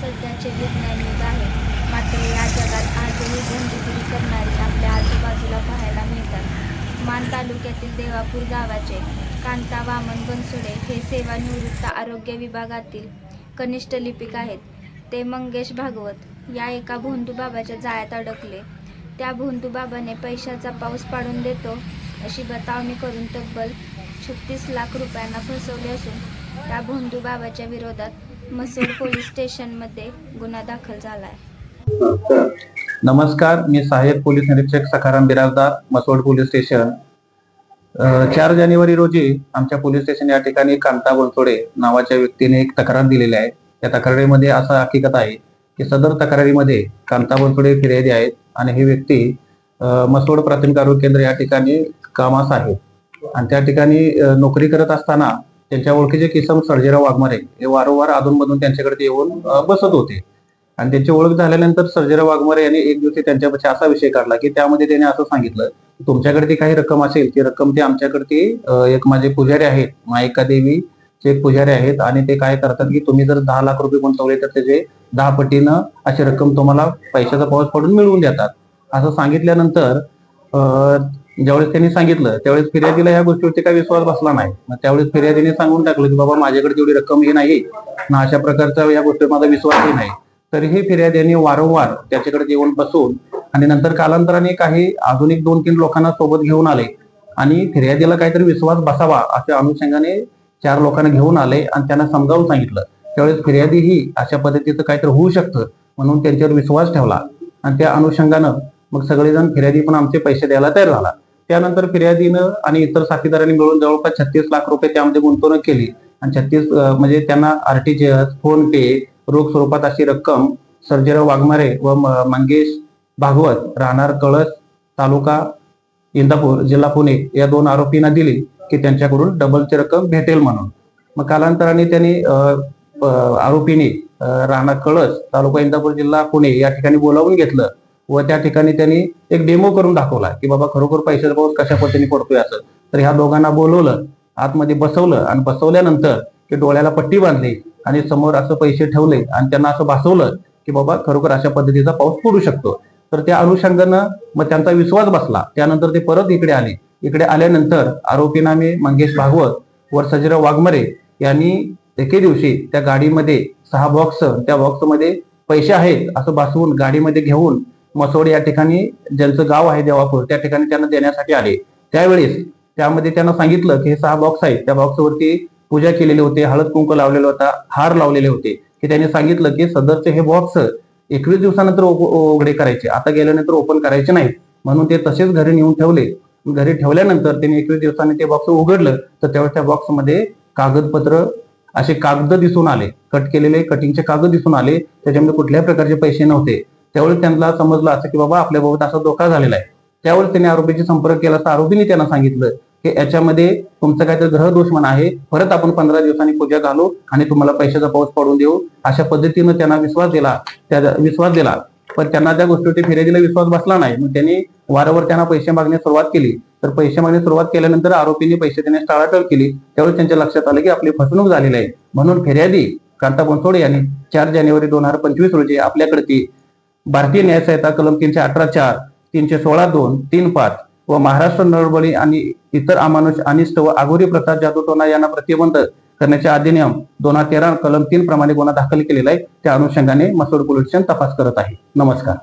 सध्याचे विज्ञान युग आहे मात्र या जगात आजही बंदगिरी करणारी आपल्या आजूबाजूला पाहायला मिळतात. मान तालुक्यातील देवापूर गावाचे कांता वामन बनसोडे हे सेवानिवृत्त आरोग्य विभागातील कनिष्ठ लिपिक आहेत. ते मंगेश भागवत या एका भोंदूबाबाच्या जाळ्यात अडकले. त्या भोंदूबाबाने पैशाचा पाऊस पाडून देतो अशी बतावणी करून तब्बल छत्तीस लाख रुपयांना फसवले असून त्या भोंदूबाबाच्या विरोधात मसूर पोलीस स्टेशनमध्ये गुन्हा दाखल झाला आहे नमस्कार मी सहाय्यक पोलीस निरीक्षक सखाराम बिराजदार मसवड पोलीस स्टेशन. चार जानेवारी रोजी आमच्या पोलीस स्टेशन या ठिकाणी कांता बनसोडे नावाच्या व्यक्तीने एक तक्रार दिलेली आहे. त्या तक्रारीमध्ये असा हकीकत आहे की सदर तक्रारीमध्ये कांता बनसोडे फिर्यादी आहेत आणि ही व्यक्ती मसोड मसवड प्राथमिक आरोग्य केंद्र या ठिकाणी कामास आहे. आणि त्या ठिकाणी नोकरी करत असताना त्यांच्या ओळखीचे किसम सर्जेराव वाघमारे हे वारंवार अधूनमधून त्यांच्याकडे येऊन बसत होते. आणि त्याची ओळख झाल्यानंतर सर्जेराव वाघमारे यांनी एक दिवशी त्यांच्यापाशी असा विषय काढला की त्यामध्ये त्याने असं सांगितलं तुमच्याकडे ती काही रक्कम असेल ती रक्कम ती आमच्याकडे ती एक माझे पुजारी आहेत मायिका देवी चे पुजारी आहेत आणि ते काय करतात की तुम्ही जर दहा लाख रुपये गुंतवले तर त्याचे दहा पटीनं अशी रक्कम तुम्हाला पैशाचा पाऊस पडून मिळवून देतात. असं सांगितल्यानंतर ज्यावेळेस त्यांनी सांगितलं त्यावेळेस फिर्यादीला या गोष्टीवरती काही विश्वास बसला नाही. मग त्यावेळेस फिर्यादीने सांगून टाकलं की बाबा माझ्याकडे तेवढी रक्कम ही नाही ना अशा प्रकारचा या गोष्टीवर माझा विश्वासही नाही. तरीही फिर्यादीने वारंवार त्याच्याकडे येऊन बसून आणि नंतर कालांतराने काही अजून एक दोन तीन लोकांना सोबत घेऊन आले आणि फिर्यादीला काहीतरी विश्वास बसावा अशा अनुषंगाने चार लोकांना घेऊन आले आणि त्यांना समजावून सांगितलं. त्यावेळेस फिर्यादी ही अशा पद्धतीचं काहीतरी होऊ शकतं म्हणून त्यांच्यावर विश्वास ठेवला. आणि त्या अनुषंगानं मग सगळेजण फिर्यादी पण आमचे पैसे द्यायला तयार झाला. त्यानंतर फिर्यादीनं आणि इतर साथीदारांनी मिळून जवळपास छत्तीस लाख रुपये त्यामध्ये गुंतवणूक केली. आणि छत्तीस म्हणजे त्यांना आरटीजीएस फोन पे रोख स्वरूपात अशी रक्कम सर्जेराव वाघमारे व म- मंगेश भागवत राहणार कळस तालुका इंदापूर जिल्हा पुणे या दोन आरोपींना दिली की त्यांच्याकडून डबलची रक्कम भेटेल म्हणून. मग कालांतराने त्यांनी आरोपीने राहणार कळस तालुका इंदापूर जिल्हा पुणे या ठिकाणी बोलावून घेतलं. व त्या ठिकाणी त्यांनी एक डेमो करून दाखवला की बाबा खरोखर पैशाचा पाऊस कशा पद्धतीने पडतोय असं. तर ह्या दोघांना बोलवलं आतमध्ये बसवलं आणि बसवल्यानंतर की डोळ्याला पट्टी बांधली आणि समोर असं पैसे ठेवले आणि त्यांना असं भासवलं की बाबा खरोखर अशा पद्धतीचा पाऊस पडू शकतो. तर त्या अनुषंगानं मग त्यांचा विश्वास बसला. त्यानंतर ते परत इकडे आले. इकडे आल्यानंतर आरोपींना मी मंगेश भागवत व सजिराव वाघमरे यांनी एके दिवशी त्या गाडीमध्ये सहा बॉक्स त्या बॉक्समध्ये पैसे आहेत असं भासवून गाडीमध्ये घेऊन मसोड या ठिकाणी ज्यांचं गाव आहे देवापूर त्या ठिकाणी त्यांना देण्यासाठी आले. त्यावेळेस त्यामध्ये त्यांना सांगितलं की हे सहा बॉक्स आहेत. त्या बॉक्सवरती पूजा केलेली होती हळद कुंकू लावलेला होता हार लावलेले होते. की त्यांनी सांगितलं की सदरचे हे बॉक्स एकवीस दिवसानंतर उघडे करायचे. आता गेल्यानंतर ओपन करायचे नाही म्हणून ते तसेच घरी नेऊन ठेवले. घरी ठेवल्यानंतर त्यांनी एकवीस दिवसांनी ते बॉक्स उघडलं. तर त्यावेळेस त्या बॉक्समध्ये कागदपत्र असे कागद दिसून आले. कट केलेले कटिंगचे कागद दिसून आले. त्याच्यामध्ये कुठल्याही प्रकारचे पैसे नव्हते. त्यावेळी त्यांना समजलं असं की बाबा आपल्याबाबत असा धोका झालेला आहे. त्यावेळी त्यांनी आरोपीशी संपर्क केला तर आरोपीने त्यांना सांगितलं की याच्यामध्ये तुमचं काहीतरी ग्रह दोष म्हणा आहे. परत आपण पंधरा दिवसांनी पूजा घालू आणि तुम्हाला पैशाचा पाऊस पडून देऊ. अशा पद्धतीनं त्यांना विश्वास दिला. त्या विश्वास दिला. पण त्यांना त्या गोष्टीवरती फिर्यादीला विश्वास बसला नाही. मग त्यांनी वारंवार त्यांना पैसे मागण्यास सुरुवात केली. तर पैसे मागण्यास सुरुवात केल्यानंतर आरोपींनी पैसे देण्यास टाळाटाळ केली. त्यावेळी त्यांच्या लक्षात आलं की आपली फसवणूक झालेली आहे. म्हणून फिर्यादी कांता बनसोडे यांनी चार जानेवारी दोन हजार पंचवीस रोजी आपल्याकडे ती भारतीय न्यायसहिता कलम तीनशे अठरा चार तीनशे सोळा दोन तीन पाच व महाराष्ट्र नळबळी आणि इतर अमानुष अनिष्ट व आघोरी प्रथा जादूटोना यांना प्रतिबंध करण्याचे अधिनियम दोन हजार तेरा कलम तीन प्रमाणे गुन्हा दाखल केलेला आहे. त्या अनुषंगाने मसोड पोलीस तपास करत आहे. नमस्कार.